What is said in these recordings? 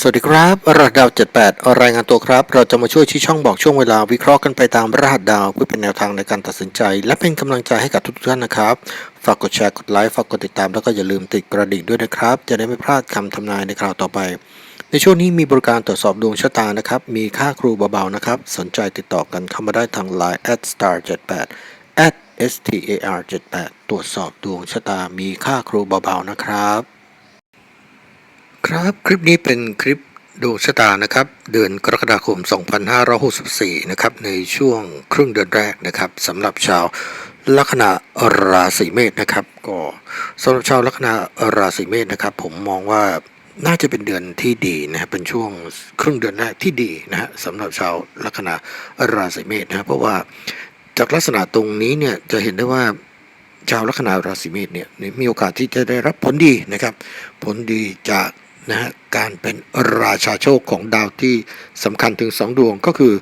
สวัสดีครับรหัสดาว 78 รายงานตัวครับ เราจะมาช่วยชี้ช่องบอกช่วงเวลาวิเคราะห์กันไปตามรหัสดาวเพื่อเป็นแนวทางในการตัดสินใจ และเป็นกำลังใจให้กับทุกท่านนะครับ ฝากกดแชร์กดไลค์ฝากกดติดตามแล้วก็อย่าลืมติดกระดิ่งด้วยนะครับ จะได้ไม่พลาดคำทำนายในคราวต่อไป ในช่วงนี้มีบริการตรวจสอบดวงชะตานะครับ มีค่าครูเบาๆนะครับ สนใจติดต่อกันเข้ามาได้ทาง Line at star 78 at star 78ตรวจสอบดวงชะตา มีค่าครูเบาๆนะครับ ครับคลิปนี้เป็นคลิปดวงชะตานะครับ เดือนกรกฎาคม 2564 นะครับ ในช่วงครึ่งเดือนแรกนะครับสำหรับชาวลัคนาราศีเมษนะครับ ก็สำหรับชาวลัคนาราศีเมษนะครับ ผมมองว่าน่าจะเป็นเดือนที่ดีนะเป็นช่วงครึ่งเดือนแรกที่ดีนะฮะสำหรับชาวลัคนาราศีเมษนะเพราะว่าจากลักษณะตรงนี้เนี่ยจะเห็นได้ว่าชาวลัคนาราศีเมษเนี่ยมีโอกาสที่จะได้รับผลดีนะครับ ผลดีจาก นะฮะการเป็นราชาโชคของดาวที่สำคัญถึงสองดวงก็คือ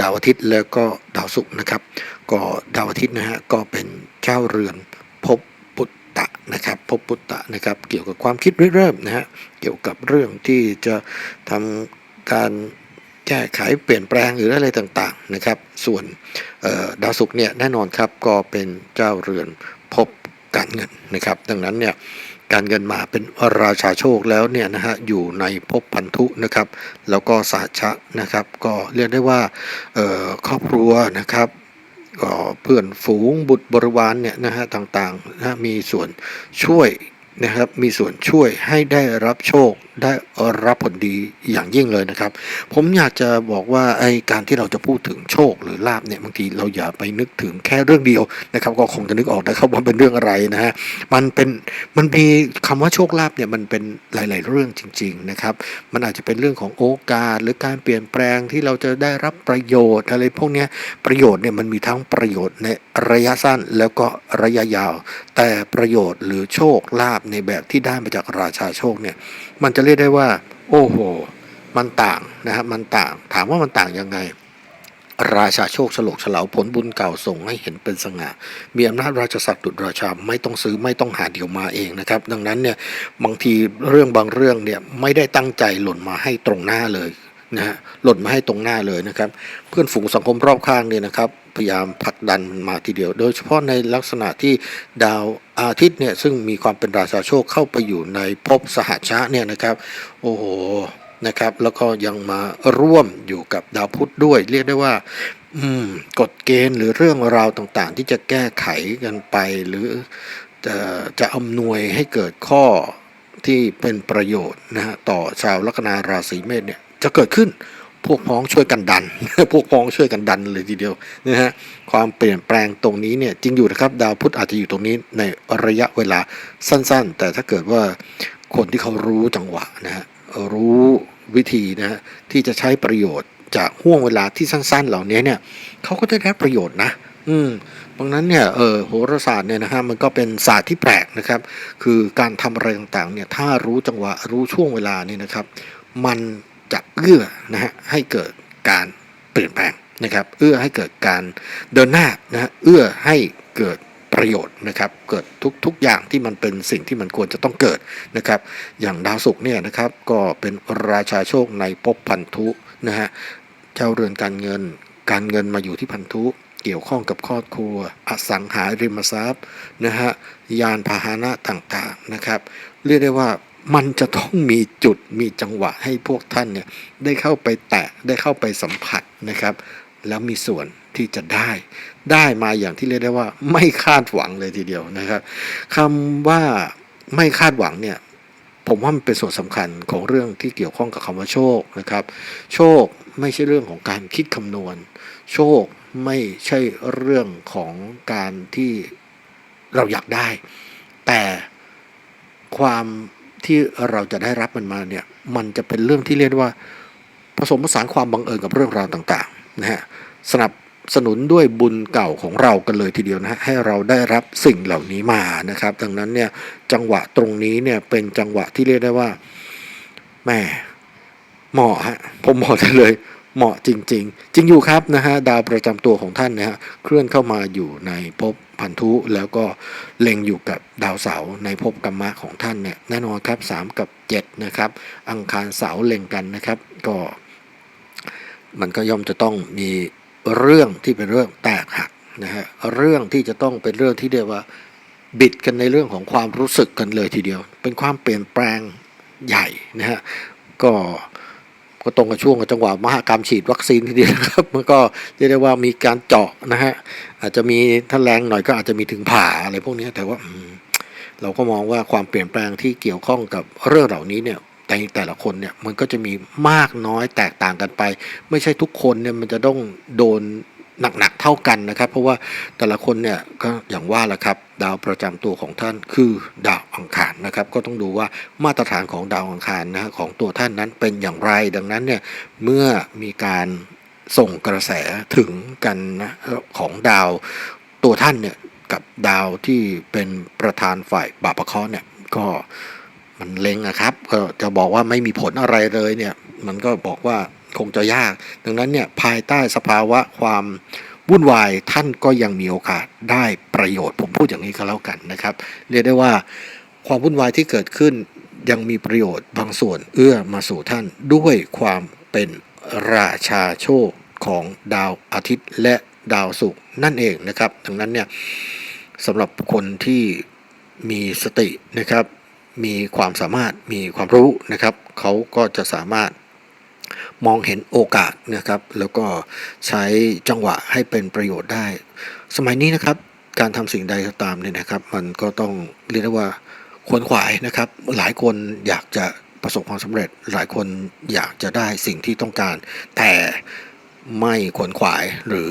ดาวอาทิตย์แล้วก็ดาวศุกร์นะครับ ก็ดาวอาทิตย์นะฮะก็เป็นเจ้าเรือนภพปุตตะนะครับภพปุตตะนะครับ เกี่ยวกับความคิดริเริ่มนะฮะเกี่ยวกับเรื่องที่จะทำการแก้ไขเปลี่ยนแปลงหรืออะไรต่างๆนะครับ ส่วนดาวศุกร์เนี่ยแน่นอนครับก็เป็นเจ้าเรือนภพการเงินนะครับ ดังนั้นเนี่ย การเงินมาเป็นราชาโชคแล้วเนี่ยนะฮะอยู่ในภพพันธุนะครับ แล้วก็สาชะนะครับ ก็เรียกได้ว่าครอบครัวนะครับก็เพื่อนฝูงบุตรบริวารเนี่ยนะฮะต่างๆนะมีส่วนช่วยนะครับมีส่วนช่วยให้ได้รับโชค ได้รับผลดีอย่างยิ่งเลยนะครับ ผมอยากจะบอกว่าไอ้การที่เราจะพูดถึงโชคหรือลาบเนี่ยบางทีเราอย่าไปนึกถึงแค่เรื่องเดียวนะครับ ก็คงจะนึกออกนะครับว่าเป็นเรื่องอะไรนะฮะมันเป็นมันมีคำว่าโชคลาภเนี่ยมันเป็นหลาย ๆ เรื่องจริง ๆ นะครับ มันอาจจะเป็นเรื่องของโอกาส หรือการเปลี่ยนแปลงที่เราจะได้รับประโยชน์อะไรพวกเนี้ยประโยชน์เนี่ยมันมีทั้งประโยชน์ในระยะสั้นแล้วก็ระยะยาว แต่ประโยชน์หรือโชคลาภในแบบที่ได้มาจากราชาโชคเนี่ยมันจะเรียกได้ว่า โอ้โห มันต่างนะครับมันต่าง ถามว่ามันต่างยังไง ราชาโชคฉลกเฉลาผลบุญเก่าส่งให้เห็นเป็นสง่ามีอำนาจราชสัตว์ดุจราชาไม่ต้องซื้อไม่ต้องหาเดี๋ยวมาเองนะครับ ดังนั้นเนี่ยบางทีเรื่องบางเรื่องเนี่ยไม่ได้ตั้งใจหล่นมาให้ตรงหน้าเลยนะฮะหล่นมาให้ตรงหน้าเลยนะครับ เพื่อนฝูงสังคมรอบข้างเนี่ยนะครับ พยายามผลักดันมันมาทีเดียว โดยเฉพาะในลักษณะที่ดาวอาทิตย์เนี่ยซึ่งมีความเป็นราชาโชคเข้าไปอยู่ในภพสหชะเนี่ยนะครับ โอ้โหนะครับแล้วก็ยังมาร่วมอยู่กับดาวพุธด้วย เรียกได้ว่า อืมกฎเกณฑ์หรือเรื่องราวต่างๆ ที่จะแก้ไขกันไป หรือจะจะอำนวยให้เกิดข้อที่เป็นประโยชน์นะฮะต่อชาวลัคนาราศีเมษเนี่ยจะเกิดขึ้น พวกพ้องช่วยกันดัน พวกพ้องช่วยกันดันเลยทีเดียวนะฮะความเปลี่ยนแปลงตรงนี้เนี่ยจริงอยู่นะครับดาวพุธอาจจะอยู่ตรงนี้ในระยะเวลาสั้นๆ แต่ถ้าเกิดว่าคนที่เขารู้จังหวะนะฮะรู้วิธีนะฮะที่จะใช้ประโยชน์จากห่วงเวลาที่สั้น ๆ เหล่านี้เนี่ยเขาก็จะได้ประโยชน์นะ อืมดังนั้นเนี่ยเออโหราศาสตร์เนี่ยนะฮะมันก็เป็นศาสตร์ที่แปลกนะครับ คือการทำอะไรต่างๆเนี่ยถ้ารู้จังหวะรู้ช่วงเวลานี่นะครับ มัน จะเอื้อนะฮะให้เกิดการเปลี่ยนแปลงนะครับ เอื้อให้เกิดการเดินหน้านะฮะเอื้อให้เกิดประโยชน์นะครับเกิดทุกทุกอย่างที่มันเป็นสิ่งที่มันควรจะต้องเกิดนะครับ อย่างดาวศุกร์เนี่ยนะครับก็เป็นราชาโชคในภพพันธุนะฮะเจ้าเรือนการเงิน การเงินมาอยู่ที่พันธุ เกี่ยวข้องกับครอบครัว อสังหาริมทรัพย์นะฮะยานพาหนะต่างๆนะครับ เรียกได้ว่า มันจะต้องมีจุดมีจังหวะให้พวกท่านเนี่ยได้เข้าไปแตะได้เข้าไปสัมผัสนะครับ แล้วมีส่วนที่จะได้ ได้มาอย่างที่เรียกได้ว่า ไม่คาดหวังเลยทีเดียวนะครับคำว่าไม่คาดหวังเนี่ยผมว่ามันเป็นส่วนสำคัญของเรื่องที่เกี่ยวข้องกับคำว่าโชคนะครับ โชคไม่ใช่เรื่องของการคิดคำนวณ โชคไม่ใช่เรื่องของการที่เราอยากได้ แต่ความ ที่เราจะได้รับมันมาเนี่ยมันจะเป็นเรื่องที่เรียกว่าผสมผสานความบังเอิญกับเรื่องราวต่างๆนะฮะสนับสนุนด้วยบุญเก่าของเรากันเลยทีเดียวนะฮะให้เราได้รับสิ่งเหล่านี้มานะครับ ดังนั้นเนี่ยจังหวะตรงนี้เนี่ยเป็นจังหวะที่เรียกได้ว่าแม่เหมาะฮะผมบอกได้เลย เหมาะจริง ๆ จริงอยู่ครับนะฮะดาวประจำตัวของท่านนะฮะเคลื่อนเข้ามาอยู่ในภพพันธุแล้วก็เล็งอยู่กับดาวเสาในภพกรรมะของท่านเนี่ยแน่นอนครับ 3 กับ 7 นะครับ อังคารเสาเล็งกันนะครับ ก็ มันก็ย่อมจะต้องมีเรื่องที่เป็นเรื่องแตกหักนะฮะเรื่องที่จะต้องเป็นเรื่องที่เรียกว่าบิดกันในเรื่องของความรู้สึกกันเลยทีเดียว เป็นความเปลี่ยนแปลงใหญ่นะฮะก็ ก็ตรงกับช่วงกับจังหวะมหากรรมฉีดวัคซีนทีเดียวนะครับ มันก็เรียกได้ว่ามีการเจาะนะฮะอาจจะมีถ้าแรงหน่อยก็อาจจะมีถึงผ่าอะไรพวกนี้แต่ว่าเราก็มองว่าความเปลี่ยนแปลงที่เกี่ยวข้องกับเรื่องเหล่านี้เนี่ยในแต่ละคนเนี่ยมันก็จะมีมากน้อยแตกต่างกันไป ไม่ใช่ทุกคนเนี่ยมันจะต้องโดนหนักๆเท่ากันนะครับ เพราะว่าแต่ละคนเนี่ยก็อย่างว่าแหละครับ ดาวประจำตัวของท่านคือดาวอังคารนะครับ ก็ต้องดูว่ามาตรฐานของดาวอังคารนะฮะของตัวท่านนั้นเป็นอย่างไร ดังนั้นเนี่ยเมื่อมีการส่งกระแสถึงกันนะของดาวตัวท่านเนี่ยกับดาวที่เป็นประธานฝ่ายบาปะเคาะเนี่ยก็มันเล็งนะครับ ก็จะบอกว่าไม่มีผลอะไรเลยเนี่ยมันก็บอกว่าคงจะยาก ดังนั้นเนี่ยภายใต้สภาวะความ วุ่นวายท่านก็ยังมีโอกาสได้ประโยชน์ ผมพูดอย่างนี้ก็แล้วกันนะครับ เรียกได้ว่าความวุ่นวายที่เกิดขึ้นยังมีประโยชน์บางส่วนเอื้อมาสู่ท่านด้วยความเป็นราชาโชคของดาวอาทิตย์และดาวศุกร์นั่นเองนะครับดังนั้นเนี่ยสำหรับคนที่มีสตินะครับ มีความสามารถมีความรู้นะครับ เขาก็จะสามารถ มองเห็นโอกาสนะครับแล้วก็ใช้จังหวะให้เป็นประโยชน์ได้ สมัยนี้นะครับการทำสิ่งใดก็ตามเนี่ยนะครับ มันก็ต้องเรียกได้ว่าขวนขวายนะครับ หลายคนอยากจะประสบความสำเร็จ หลายคนอยากจะได้สิ่งที่ต้องการ แต่ไม่ขวนขวายหรือ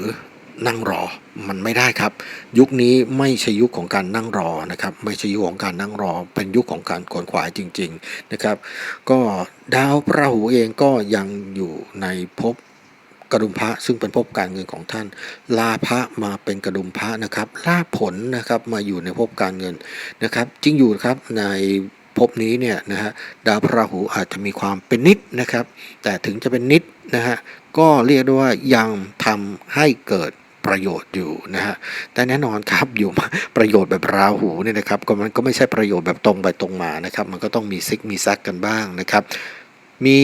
นั่งรอมันไม่ได้ครับ ยุคนี้ไม่ใช่ยุคของการนั่งรอนะครับ ไม่ใช่ยุคของการนั่งรอ เป็นยุคของการขวนขวายจริง ๆนะครับ ก็ดาวพระหูเองก็ยังอยู่ในภพกระดุมพระซึ่งเป็นภพการเงินของท่าน ลาภะมาเป็นกระดุมพระนะครับลาผลนะครับมาอยู่ในภพการเงินนะครับจริงอยู่ครับในภพนี้เนี่ยนะฮะดาวพระราหูอาจจะมีความเป็นนิดนะครับ แต่ถึงจะเป็นนิดนะฮะก็เรียกได้ว่ายังทำให้เกิด ประโยชน์อยู่นะฮะแต่แน่นอนครับอยู่ประโยชน์แบบราหูเนี่ยนะครับก็มันก็ไม่ใช่ประโยชน์แบบตรงไปตรงมานะครับ มันก็ต้องมีซิกมีซักกันบ้างนะครับ มี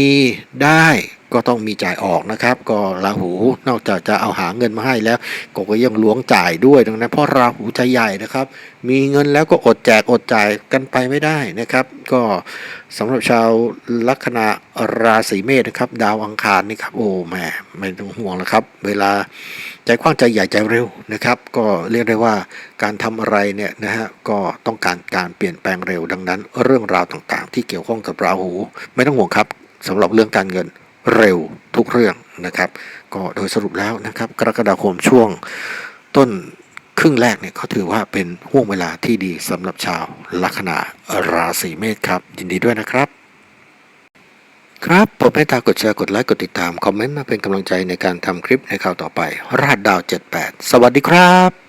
ได้ ก็ต้องมีจ่ายออกนะครับ ก็ราหูนอกจากจะเอาหาเงินมาให้แล้วก็ก็ยังล้วงจ่ายด้วยดังนั้นเพราะราหูใจใหญ่นะครับ มีเงินแล้วก็อดแจกอดจ่ายกันไปไม่ได้นะครับ ก็สำหรับชาวลัคนาราศีเมษนะครับ ดาวอังคารนี่ครับโอ้แม่ไม่ต้องห่วงแล้วครับ เวลาใจกว้างใจใหญ่ใจเร็วนะครับ ก็เรียกได้ว่าการทำอะไรเนี่ยนะฮะก็ต้องการการเปลี่ยนแปลงเร็วดังนั้น เรื่องราวต่างๆ ที่เกี่ยวข้องกับราหู ไม่ต้องห่วงครับสำหรับเรื่องการเงิน เร็วทุกเรื่องนะครับ ก็โดยสรุปแล้วนะครับ กรกฎาคมช่วงต้นครึ่งแรกเนี่ยเขาถือว่าเป็นห่วงเวลาที่ดีสำหรับชาวลัคนาราศีเมษครับ ยินดีด้วยนะครับ ครับผมให้ตากดแชร์กดไลค์กดติดตาม คอมเมนต์มาเป็นกำลังใจในการทำคลิปในข่าวต่อไปรหัสดาว 78 สวัสดีครับ